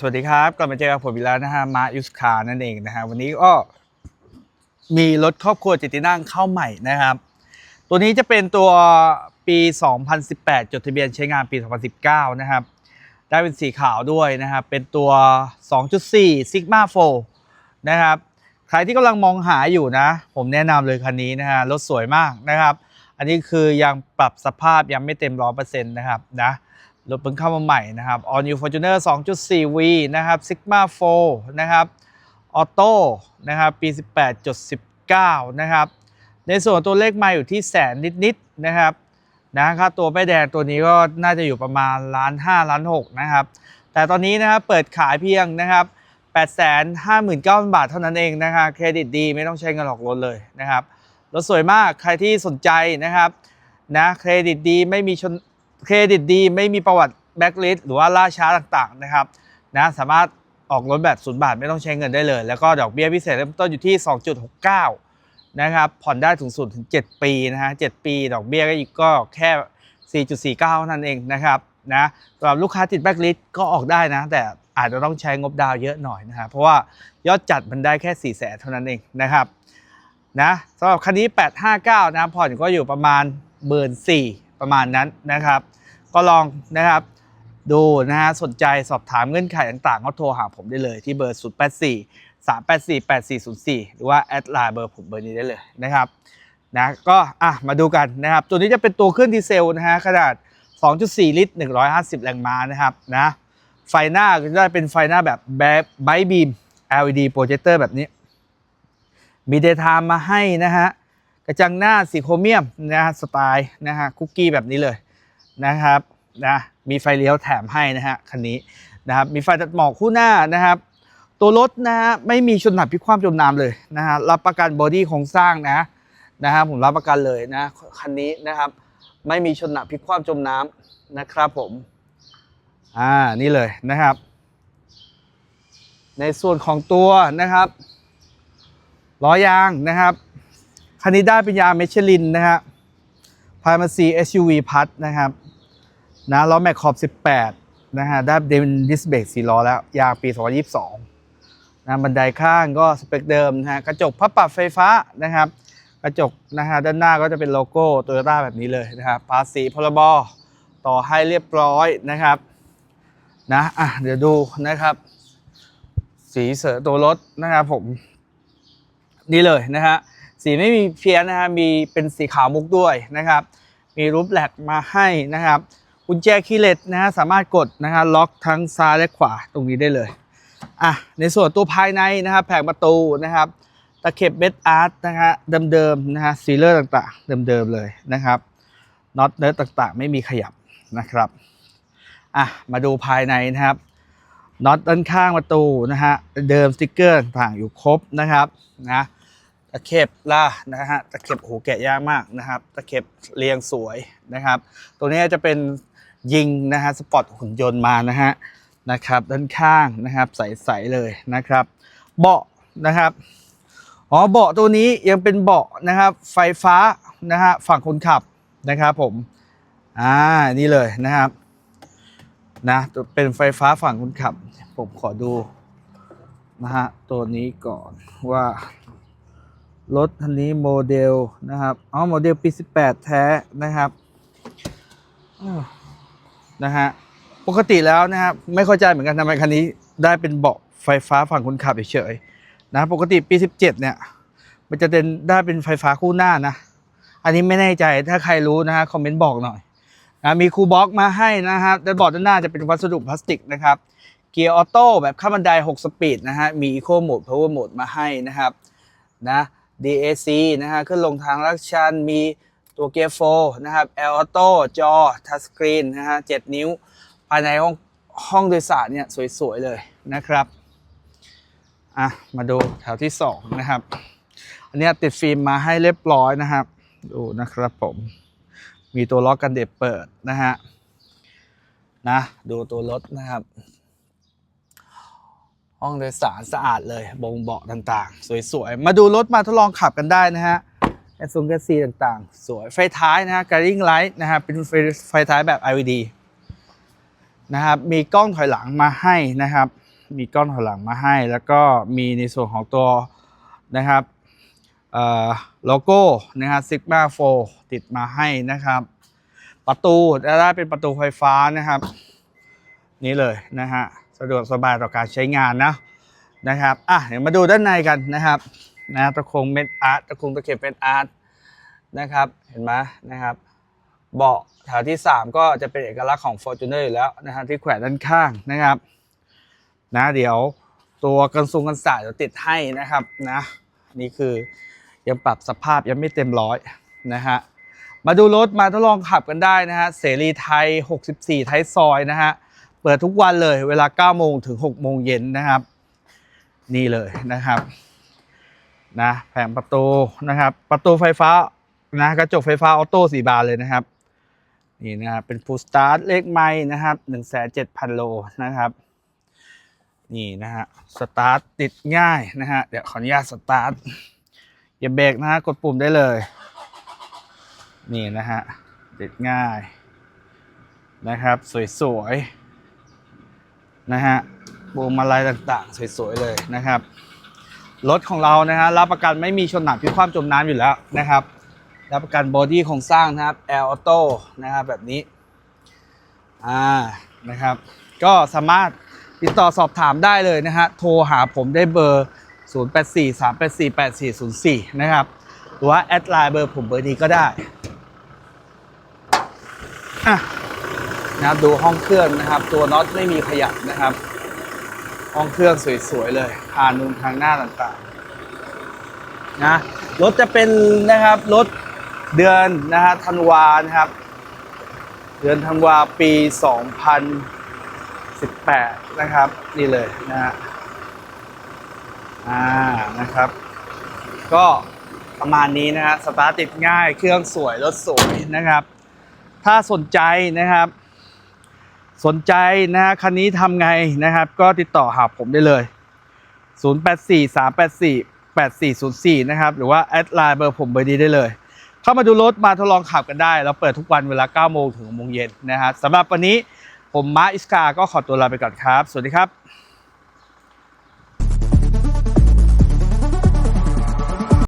สวัสดีครับกลับมาเจอกับผมอีกแล้วนะฮะมายุสคานั่นเองนะฮะวันนี้ก็มีรถครอบครัวจิตตินั่งเข้าใหม่นะครับ ตัวนี้จะเป็นตัวปี 2018 จดทะเบียนใช้งานปี 2019 นะครับ ได้เป็นสีขาวด้วยนะครับ เป็นตัว 2.4 Sigma 4นะครับ ใครที่กำลังมองหาอยู่นะ ผมแนะนำเลยคันนี้นะฮะรถสวยมากนะครับ อันนี้คือยังปรับสภาพยังไม่เต็ม100%นะครับนะ รถเพิ่งเข้ามาใหม่นะครับ All New Fortuner 2.4V นะครับ Sigma 4นะครับออโต้นะครับปี 18.19 นะครับ ในส่วนตัวเลขมาอยู่ที่แสนนิดๆนะครับนะค่าตัวป้ายแดงตัวนี้ก็น่าจะอยู่ประมาณล้านห้าล้านหกนะครับ แต่ตอนนี้นะครับเปิดขายเพียงนะครับ8 5 9 0 0 0 บาทเท่านั้นเองนะครับเครดิตดีไม่ต้องใช้เงินหลอกรถเลยนะครับรถสวยมากใครที่สนใจนะครับนะเครดิตดีไม่มีชน เครดิตดีไม่มีประวัติแบ็กลิสหรือว่าล่าช้าต่างๆนะครับนะสามารถออกรถแบบศูนย์บาทไม่ต้องใช้เงินได้เลย แล้วก็ดอกเบี้ยพิเศษเริ่มต้นอยู่ที่ 2.69 นะครับผ่อนได้ถึงสุดถึง 7 ปีนะฮะ 7 ปี ดอกเบี้ยก็ก็แค่ 4.49เท่านั้นเองนะครับนะสำหรับลูกค้าติดแบ็กลิสก็ออกได้นะ แต่อาจจะต้องใช้งบดาวเยอะหน่อยนะครับเพราะว่ายอดจัดมันได้แค่ 4 0 0แสนเท่านั้นเองนะครับนะสำหรับคันนี้ 859 นะผ่อนก็อยู่ประมาณ 1 4ื่น ประมาณนั้นนะครับ ก็ลองนะครับดูนะฮะสนใจสอบถามเงื่อนไขต่างๆ ก็โทรหาผมได้เลยที่เบอร์ 084 384 8404 หรือว่าแอดไลน์เบอร์ผมเบอร์นี้ได้เลยนะครับนะก็อะมาดูกันนะครับ ตัวนี้จะเป็นตัวเครื่องดีเซลนะฮะขนาด 2.4 ลิตร 150 แรงม้านะครับนะไฟหน้าก็จะเป็นไฟหน้าแบบแบบไบบีม LED โปรเจคเตอร์แบบนี้ มีเดทามมาให้นะฮะ กระจังหน้าสีโครเมียมนะฮะสไตล์นะฮะคุกกี้แบบนี้เลยนะครับนะมีไฟเลี้ยวแถมให้นะฮะคันนี้นะครับมีไฟตัดหมอกคู่หน้านะครับ ตัวรถนะฮะไม่มีชนหนักพลิกคว่ำจมน้ำเลยนะฮะรับประกันบอดี้โครงสร้างนะนะฮะผมรับประกันเลยนะคันนี้นะครับไม่มีชนหนักพลิกคว่ำจมน้ำนะครับผมอ่านี่เลยนะครับ ในส่วนของตัวนะครับล้อยางนะครับ คันนี้ได้เป็นยาเมชลินนะฮะพามาซี SUV พัดนะครับนะล้อแม็กขอบ 18 นะฮะได้เดนดิสเบรก4ล้อแล้ว ยางปี 2022นะบันไดข้างก็สเปคเดิมนะฮะกระจกพับปรับไฟฟ้านะครับ กระจกนะฮะด้านหน้าก็จะเป็นโลโก้โตโยต้าแบบนี้เลยนะครับภาษีพรบต่อให้เรียบร้อยนะครับนะอะเดี๋ยวดูนะครับ สีเสือตัวรถนะครับผม นี่เลยนะฮะ สีไม่มีเพี้ยนนะฮะมีเป็นสีขาวมุกด้วยนะครับ มีรูปแหลกมาให้นะครับกุญแจคีย์เลสนะฮะสามารถกดนะฮะล็อกทั้งซ้ายและขวาตรงนี้ได้เลยอะในส่วนตัวภายในนะครับแผงประตูนะครับตะเข็บเบสอาร์ตนะฮะเดิมๆนะฮะซีเลอร์ต่างๆ เดิมๆเลยนะครับน็อตเนิร์ต่างๆ ไม่มีขยับนะครับอะมาดูภายในนะครับน็อตด้านข้างประตูนะฮะเดิมสติกเกอร์ต่างๆอยู่ครบนะครับนะ ตะเข็บล่านะฮะตะเข็บโหแกะยากมากนะครับตะเข็บเรียงสวยนะครับ ตัวนี้จะเป็นยิงนะฮะสปอร์ตหุ่นยนต์มานะฮะนะครับด้านข้างนะครับ ใสๆเลยนะครับ เบาะนะครับอ๋อเบาะตัวนี้ยังเป็นเบาะนะครับ ไฟฟ้านะฮะฝั่งคนขับนะครับผมอ่านี่เลยนะครับนะเป็นไฟฟ้าฝั่งคนขับ ผมขอดูนะฮะตัวนี้ก่อนว่า รถคันนี้โมเดลนะครับอ๋อโมเดลปี18 แท้นะครับนะฮะปกติแล้วนะครับไม่เข้าใจเหมือนกันทำไมคันนี้ได้เป็นเบาะไฟฟ้าฝั่งคนขับเฉยๆนะปกติปี 17 เนี่ย มันจะเป็นได้เป็นไฟฟ้าคู่หน้านะ อันนี้ไม่แน่ใจถ้าใครรู้นะฮะคอมเมนต์บอกหน่อยนะมีคูลบ็อกมาให้นะครับด้านบอร์ดด้านหน้าจะเป็นวัสดุพลาสติกนะครับเกียร์ออโต้แบบข้ามบันได 6 สปีดนะฮะมี Eco Mode Power Mode มาให้นะครับนะ DAC นะฮะขึ้นลงทางลักชันมีตัวเกียร์โฟนะครับ L Auto จอทัชสกรีนนะฮะ7นิ้ว ภายในห้องห้องโดยสารเนี่ยสวย ๆ เลยนะครับอะมาดูแถวที่ 2 นะครับ อันนี้ติดฟิล์มมาให้เรียบร้อยนะครับ ดูนะครับผม มีตัวล็อกกันเด็บเปิดนะฮะนะดูตัวรถนะครับ ห้องโดยสารสะอาดเลยบงเบาะต่างๆ สวยๆ มาดูรถมาทดลองขับกันได้นะฮะแอสซูงแกซีต่างๆ สวยไฟท้ายนะฮะการิงไลท์นะฮะเป็นไฟไฟท้ายแบบ LED นะครับมีกล้องถอยหลังมาให้นะครับ มีกล้อนถอยหลังมาให้ แล้วก็มีในส่วนของตัวนะครับเอ่อโลโก้นะครับ Sigma 4ติดมาให้นะครับ ประตูจะได้เป็นประตูไฟฟ้านะครับ นี่เลยนะฮะ สะดวกสบายต่อการใช้งานนะนะครับอะเดี๋ยวมาดูด้านในกันนะครับนะตะคงเม็ดอาร์ตตะคงตะเข็บเป็นอาร์ตนะครับเห็นไหมนะครับเบาะแถวที่ 3 ก็จะเป็นเอกลักษณ์ของ Fortuner อยู่แล้วนะครับที่แขวนด้านข้างนะครับนะเดี๋ยวตัวกันทรงกันสายเดี๋ยวติดให้นะครับนะนี่คือยังปรับสภาพยังไม่เต็มร้อยนะฮะมาดูรถมาทดลองขับกันได้นะฮะเสรีไทย 64 ไทยซอยนะฮะ เปิดทุกวันเลยเวลา9โมงถึง6โมงเย็นนะครับ นี่เลยนะครับนะแผงประตูนะครับ ประตูไฟฟ้านะกระจกไฟฟ้าออโต้สีบานเลยนะครับ นี่นะครับเป็นฟูลสตาร์ทเลขไม่นะครับ1นึ่งแสนเจ็ดพันโลนะครับ นี่นะฮะสตาร์ทติดง่ายนะฮะเดี๋ยวขออนุญาตสตาร์ทอย่าเบรกนะฮะกดปุ่มได้เลย นี่นะฮะติดง่ายนะครับ สวยๆ นะฮะพวงมาลัยต่างๆ สวยๆเลยนะครับ รถของเรานะฮะรับประกันไม่มีชนหนักพิความจมน้ำอยู่แล้วนะครับ รับประกันบอดี้โครงสร้างนะครับ L Auto นะครับแบบนี้อ่านะครับ ก็สามารถติดต่อสอบถามได้เลยนะฮะโทรหาผมได้เบอร์ 0843848404 นะครับหรือว่าแอดไลน์เบอร์ผมเบอร์นี้ก็ได้อะ นะครับดูห้องเครื่องนะครับ ตัวน็อตไม่มีขยับนะครับ ห้องเครื่องสวยๆเลยพานุนทางหน้าต่างๆนะรถจะเป็นนะครับรถเดือนนะฮะธันวานะครับ เดือนธันวาปี 2018 นะครับ นี่เลยนะฮะอ่านะครับ ก็ประมาณนี้นะฮะสตาร์ทติดง่ายเครื่องสวยรถสวยนะครับ ถ้าสนใจนะครับ สนใจนะฮะคันนี้ทำไงนะครับ ก็ติดต่อหาผมได้เลย 0843848404 นะครับ หรือว่าแอดไลน์เบอร์ผมเบอร์ดีได้เลย เข้ามาดูรถมาทดลองขับกันได้ เราเปิดทุกวันเวลา 9 โมงถึง6โมงเย็นนะฮะสำหรับวันนี้ผมมาอิสกา ก็ขอตัวลาไปก่อนครับ สวัสดีครับ